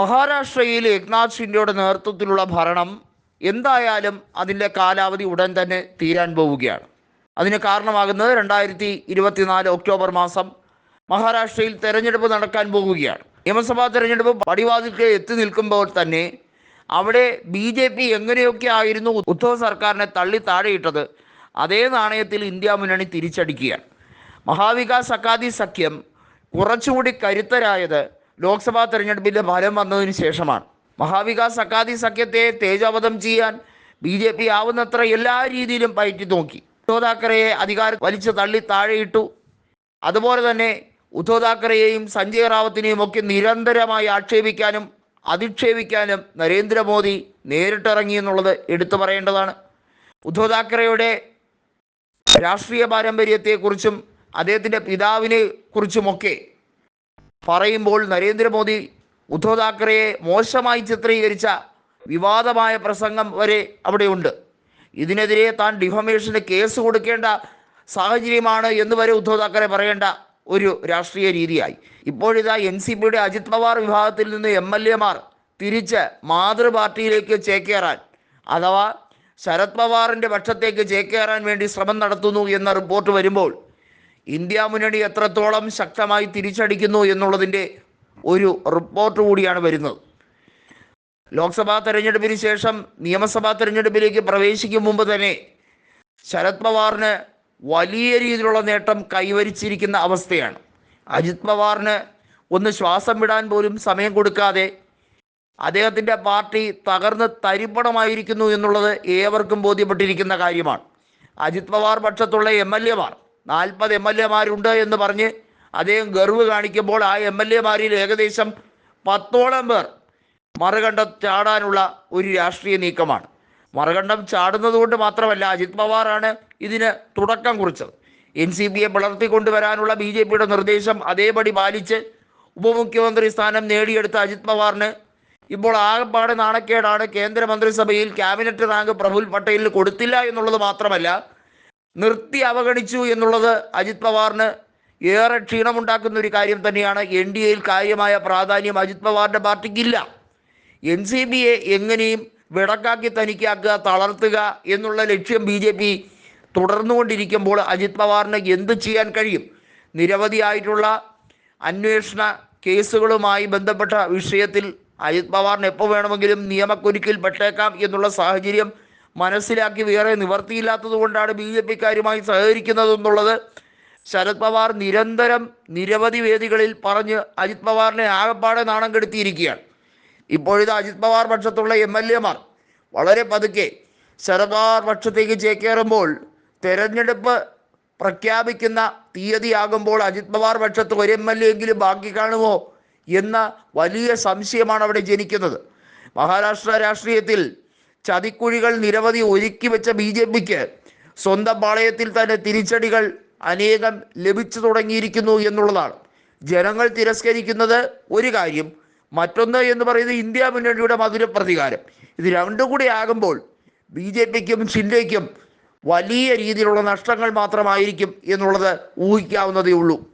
മഹാരാഷ്ട്രയിൽ ഏക്നാഥ് ഷിൻഡെയുടെ നേതൃത്വത്തിലുള്ള ഭരണം എന്തായാലും അതിന്റെ കാലാവധി ഉടൻ തന്നെ തീരാൻ പോവുകയാണ്. അതിന് കാരണമാകുന്നത് രണ്ടായിരത്തി ഇരുപത്തിനാല് ഒക്ടോബർ മാസം മഹാരാഷ്ട്രയിൽ തെരഞ്ഞെടുപ്പ് നടക്കാൻ പോവുകയാണ്. നിയമസഭാ തെരഞ്ഞെടുപ്പ് പടിവാതിൽക്ക് എത്തി നിൽക്കുമ്പോൾ തന്നെ അവിടെ ബി ജെ പി എങ്ങനെയൊക്കെ ആയിരുന്നു ഉദ്ധവ് സർക്കാരിനെ തള്ളി താഴെയിട്ടത് അതേ നാണയത്തിൽ ഇന്ത്യ മുന്നണി തിരിച്ചടിക്കുകയാണ്. മഹാവികാസ് അക്കാദി സഖ്യം കുറച്ചുകൂടി കരുത്തരായത് ലോക്സഭാ തെരഞ്ഞെടുപ്പിന്റെ ഫലം വന്നതിന് ശേഷമാണ്. മഹാവികാസ് അക്കാദി സഖ്യത്തെ തേജോവധം ചെയ്യാൻ ബി ജെ പി ആവുന്നത്ര എല്ലാ രീതിയിലും പയറ്റി നോക്കി. ഉദ്ധവ് താക്കറെയെ അധികാരം വലിച്ചു തള്ളി താഴെയിട്ടു. അതുപോലെ തന്നെ ഉദ്ധവ് താക്കറെയെയും സഞ്ജയ് റാവത്തിനെയും ഒക്കെ നിരന്തരമായി ആക്ഷേപിക്കാനും അധിക്ഷേപിക്കാനും നരേന്ദ്രമോദി നേരിട്ടിറങ്ങി എന്നുള്ളത് എടുത്തു പറയേണ്ടതാണ്. ഉദ്ധവ് താക്കറെയുടെ രാഷ്ട്രീയ പാരമ്പര്യത്തെക്കുറിച്ചും അദ്ദേഹത്തിന്റെ പിതാവിനെ കുറിച്ചുമൊക്കെ പറയുമ്പോൾ നരേന്ദ്രമോദി ഉദ്ധവ് താക്കറെയെ മോശമായി ചിത്രീകരിച്ച വിവാദമായ പ്രസംഗം വരെ അവിടെയുണ്ട്. ഇതിനെതിരെ താൻ ഡിഫമേഷന് കേസ് കൊടുക്കേണ്ട സാഹചര്യമാണ് എന്ന് വരെ ഉദ്ധവ് താക്കറെ പറയേണ്ട ഒരു രാഷ്ട്രീയ രീതിയായി. ഇപ്പോഴിതാ എൻ സി പിയുടെ അജിത് പവാർ വിഭാഗത്തിൽ നിന്ന് എം എൽ എമാർ തിരിച്ച് മാതൃപാർട്ടിയിലേക്ക് ചേക്കേറാൻ അഥവാ ശരത് പവാറിന്റെ പക്ഷത്തേക്ക് ചേക്കേറാൻ വേണ്ടി ശ്രമം നടത്തുന്നു എന്ന റിപ്പോർട്ട് വരുമ്പോൾ ഇന്ത്യ മുന്നണി എത്രത്തോളം ശക്തമായി തിരിച്ചടിക്കുന്നു എന്നുള്ളതിന്റെ ഒരു റിപ്പോർട്ട് കൂടിയാണ് വരുന്നത്. ലോക്സഭാ തെരഞ്ഞെടുപ്പിന് ശേഷം നിയമസഭാ തെരഞ്ഞെടുപ്പിലേക്ക് പ്രവേശിക്കും മുമ്പ് തന്നെ ശരത് പവാറിന് വലിയ രീതിയിലുള്ള നേട്ടം കൈവരിച്ചിരിക്കുന്ന അവസ്ഥയാണ്. അജിത് പവാറിന് ഒന്ന് ശ്വാസം വിടാൻ പോലും സമയം കൊടുക്കാതെ അദ്ദേഹത്തിന്റെ പാർട്ടി തകർന്ന് തരിപ്പണമായിരിക്കുന്നു എന്നുള്ളത് ഏവർക്കും ബോധ്യപ്പെട്ടിരിക്കുന്ന കാര്യമാണ്. അജിത് പവാർ പക്ഷത്തുള്ള എം എൽ എമാർ നാൽപ്പത് എം എൽ എമാരുണ്ട് എന്ന് പറഞ്ഞ് അദ്ദേഹം ഗർവ് കാണിക്കുമ്പോൾ ആ എം എൽ എമാരിൽ ഏകദേശം പത്തോളം പേർ മറുകണ്ഠം ചാടാനുള്ള ഒരു രാഷ്ട്രീയ നീക്കമാണ്. മറുകണ്ഠം ചാടുന്നത് കൊണ്ട് മാത്രമല്ല അജിത് പവാറാണ് ഇതിന് തുടക്കം കുറിച്ചത്. എൻ സി പിയെ വളർത്തിക്കൊണ്ടുവരാനുള്ള ബി ജെ പിയുടെ നിർദ്ദേശം അതേപടി പാലിച്ച് ഉപമുഖ്യമന്ത്രി സ്ഥാനം നേടിയെടുത്ത അജിത് പവാറിന് ഇപ്പോൾ ആകപ്പാട് നാണക്കേടാണ് കേന്ദ്രമന്ത്രിസഭയിൽ ക്യാബിനറ്റ് റാങ്ക് പ്രഫുൽ പട്ടേലിന് കൊടുത്തില്ല എന്നുള്ളത് മാത്രമല്ല നിർത്തി അവഗണിച്ചു എന്നുള്ളത് അജിത് പവാറിന് ഏറെ ക്ഷീണമുണ്ടാക്കുന്ന ഒരു കാര്യം തന്നെയാണ് എൻ ഡി എയിൽ കാര്യമായ പ്രാധാന്യം അജിത് പവാറിന്റെ പാർട്ടിക്കില്ല. എൻ സി ബിയെ എങ്ങനെയും വിടക്കാക്കി തനിക്കാക്കുക തളർത്തുക എന്നുള്ള ലക്ഷ്യം ബി ജെ പി തുടർന്നുകൊണ്ടിരിക്കുമ്പോൾ അജിത് പവാറിന് എന്ത് ചെയ്യാൻ കഴിയും? നിരവധിയായിട്ടുള്ള അന്വേഷണ കേസുകളുമായി ബന്ധപ്പെട്ട വിഷയത്തിൽ അജിത് പവാറിന് എപ്പോൾ വേണമെങ്കിലും നിയമക്കുരുക്കിൽ പെട്ടേക്കാം എന്നുള്ള സാഹചര്യം മനസ്സിലാക്കി വേറെ നിവർത്തിയില്ലാത്തത് കൊണ്ടാണ് ബി ജെ പിക്കാരുമായി സഹകരിക്കുന്നതെന്നുള്ളത് ശരത് പവാർ നിരന്തരം നിരവധി വേദികളിൽ പറഞ്ഞ് അജിത് പവാറിനെ ആകപ്പാടെ നാണം കെടുത്തിയിരിക്കുകയാണ് ഇപ്പോഴിത് അജിത് പവാർ പക്ഷത്തുള്ള എം എൽ എമാർ വളരെ പതുക്കെ ശരത് പവാർ പക്ഷത്തേക്ക് ചേക്കേറുമ്പോൾ തെരഞ്ഞെടുപ്പ് പ്രഖ്യാപിക്കുന്ന തീയതിയാകുമ്പോൾ അജിത് പവാർ പക്ഷത്ത് ഒരു എം എൽ എ എങ്കിലും ബാക്കി കാണുമോ എന്ന വലിയ സംശയമാണ് അവിടെ ജനിക്കുന്നത്. മഹാരാഷ്ട്ര രാഷ്ട്രീയത്തിൽ ചതിക്കുഴികൾ നിരവധി ഒരുക്കി വെച്ച ബി ജെ പിക്ക് സ്വന്തം പാളയത്തിൽ തന്നെ തിരിച്ചടികൾ അനേകം ലഭിച്ചു തുടങ്ങിയിരിക്കുന്നു എന്നുള്ളതാണ്. ജനങ്ങൾ തിരസ്കരിക്കുന്നത് ഒരു കാര്യം മറ്റൊന്ന് എന്ന് പറയുന്നത് ഇന്ത്യ മുന്നണിയുടെ മധുര പ്രതികാരം ഇത് രണ്ടും കൂടി ആകുമ്പോൾ ബി ജെ പിക്കും ഷിൻഡയ്ക്കും വലിയ രീതിയിലുള്ള നഷ്ടങ്ങൾ മാത്രമായിരിക്കും എന്നുള്ളത് ഊഹിക്കാവുന്നതേ ഉള്ളൂ.